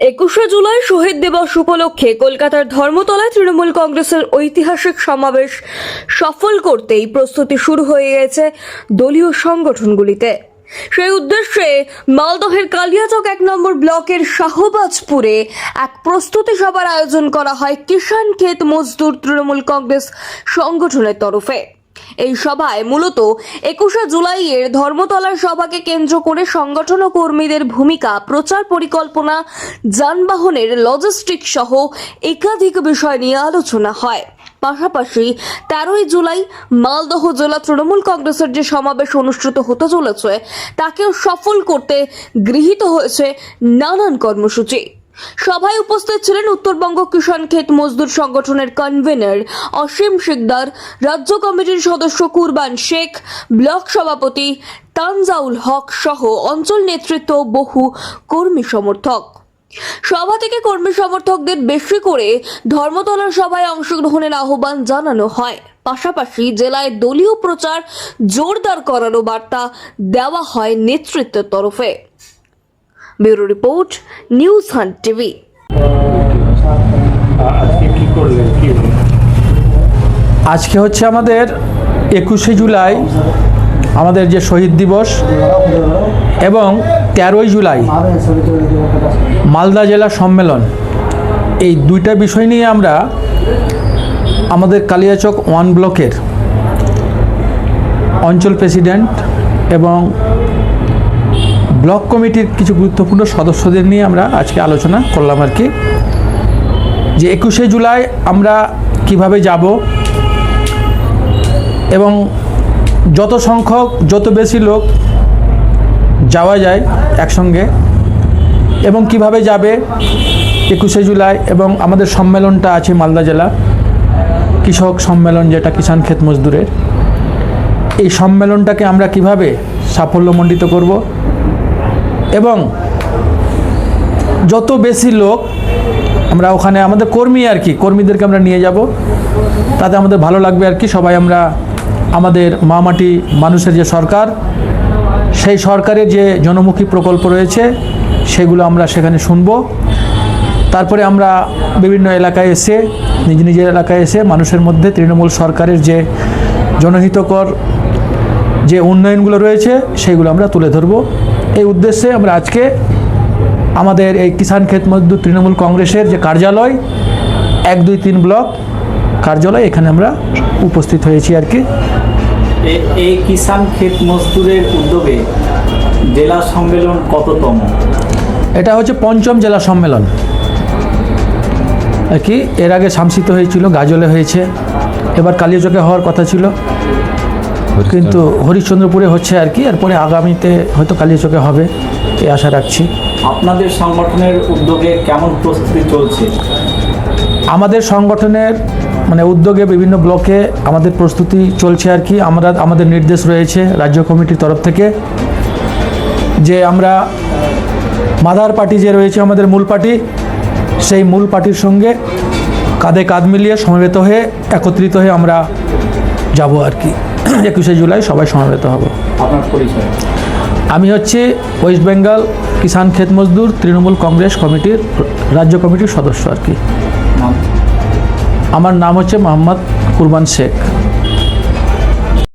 একুশে জুলাই শহীদ দিবস উপলক্ষে কলকাতার ধর্মতলায় তৃণমূল কংগ্রেসের ঐতিহাসিক সমাবেশ সফল করতেই প্রস্তুতি শুরু হয়ে গেছে দলীয় সংগঠনগুলিতে। সেই উদ্দেশ্যে মালদহের কালিয়াচক এক নম্বর ব্লকের শাহবাজপুরে এক প্রস্তুতি সভার আয়োজন করা হয় কিষাণ ক্ষেত মজদুর তৃণমূল কংগ্রেস সংগঠনের তরফে। এই সভায় মূলত একুশে জুলাইয়ের ধর্মতলার সভাকে কেন্দ্র করে সংগঠন ও কর্মীদের ভূমিকা, প্রচার পরিকল্পনা, যানবাহনের লজিস্টিক সহ একাধিক বিষয় নিয়ে আলোচনা হয়। পাশাপাশি তেরোই জুলাই মালদহ জেলা তৃণমূল কংগ্রেসের যে সমাবেশ অনুষ্ঠিত হতে চলেছে, তাকেও সফল করতে গৃহীত হয়েছে নানান কর্মসূচি। সভায় উপস্থিত ছিলেন উত্তরবঙ্গ কিষাণ ক্ষেত মজদুর সংগঠনের কনভেনর অসীম শিকদার, রাজ্য কমিটির সদস্য কুরবান শেখ, ব্লক সভাপতি তানজাউল হক সহ অঞ্চল নেতৃত্ব বহু কর্মী সমর্থক। সভা থেকে কর্মী সমর্থকদের বেশি করে ধর্মতলার সভায় অংশগ্রহণের আহ্বান জানানো হয়। পাশাপাশি জেলায় দলীয় প্রচার জোরদার করারও বার্তা দেওয়া হয় নেতৃত্বের তরফে। Bureau report news hunt TV? আজকে হচ্ছে আমাদের একুশে জুলাই আমাদের যে শহীদ দিবস এবং তেরোই জুলাই মালদা জেলা সম্মেলন। এই দুইটা বিষয় নিয়ে আমরা আমাদের কালিয়াচক ওয়ান ব্লকের অঞ্চল প্রেসিডেন্ট এবং ব্লক কমিটির কিছু গুরুত্বপূর্ণ সদস্যদের নিয়ে আমরা আজকে আলোচনা করলাম আর কি। যে একুশে জুলাই আমরা কীভাবে যাব এবং যত সংখ্যক, যত বেশি লোক যাওয়া যায় একসঙ্গে এবং কীভাবে যাবে একুশে জুলাই এবং আমাদের সম্মেলনটা আছে মালদা জেলা কৃষক সম্মেলন যেটা কিষাণ ক্ষেত মজদুরের। এই সম্মেলনটাকে আমরা কীভাবে সাফল্যমণ্ডিত করব এবং যত বেশি লোক আমরা ওখানে, আমাদের কর্মী আর কি, কর্মীদেরকে আমরা নিয়ে যাব। তাতে আমাদের ভালো লাগবে আর কি, সবাই আমরা আমাদের মামাটি মানুষের যে সরকার, সেই সরকারের যে জনমুখী প্রকল্প রয়েছে, সেগুলো আমরা সেখানে শুনব। তারপরে আমরা বিভিন্ন এলাকায় এসে, নিজ নিজের এলাকায় এসে মানুষের মধ্যে তৃণমূল সরকারের যে জনহিতকর যে উন্নয়নগুলো রয়েছে সেইগুলো আমরা তুলে ধরবো। এই উদ্দেশ্যে আমরা আজকে আমাদের এই কিষাণ ক্ষেত মজদুর তৃণমূল কংগ্রেসের যে কার্যালয় এক দুই তিন ব্লক কার্যালয় এখানে আমরা উপস্থিত হয়েছি আর কি। এই কিষাণ ক্ষেত মজদুরের উদ্যোগে জেলা সম্মেলন কততম? এটা হচ্ছে পঞ্চম জেলা সম্মেলন। আর কি এর আগে শামসিত হয়েছিল গাজলে হয়েছে এবার কালিয়াচকে হওয়ার কথা ছিল। কিন্তু হরিশ্চন্দ্রপুরে হচ্ছে আর কি এরপরে আগামীতে হয়তো কালিয়াচকে হবে এই আশা রাখছি। আপনাদের সংগঠনের উদ্যোগে কেমন প্রস্তুতি চলছে? আমাদের সংগঠনের মানে উদ্যোগে বিভিন্ন ব্লকে আমাদের প্রস্তুতি চলছে আর কি। আমরা আমাদের নির্দেশ রয়েছে রাজ্য কমিটির তরফ থেকে যে আমরা মাদার পার্টি যে রয়েছে আমাদের মূল পার্টি সেই মূল পার্টির সঙ্গে কাঁধে কাঁধ মিলিয়ে সমবেত হয়ে একত্রিত হয়ে আমরা যাব আর কি। একুশে জুলাই সবাই সমাবেত হব। আমি হচ্ছে ওয়েস্ট বেঙ্গল কিষান ক্ষেত মজদুর তৃণমূল কংগ্রেস কমিটির রাজ্য কমিটির সদস্য আর কি। আমার নাম হচ্ছে মোহাম্মদ কুরবান শেখ।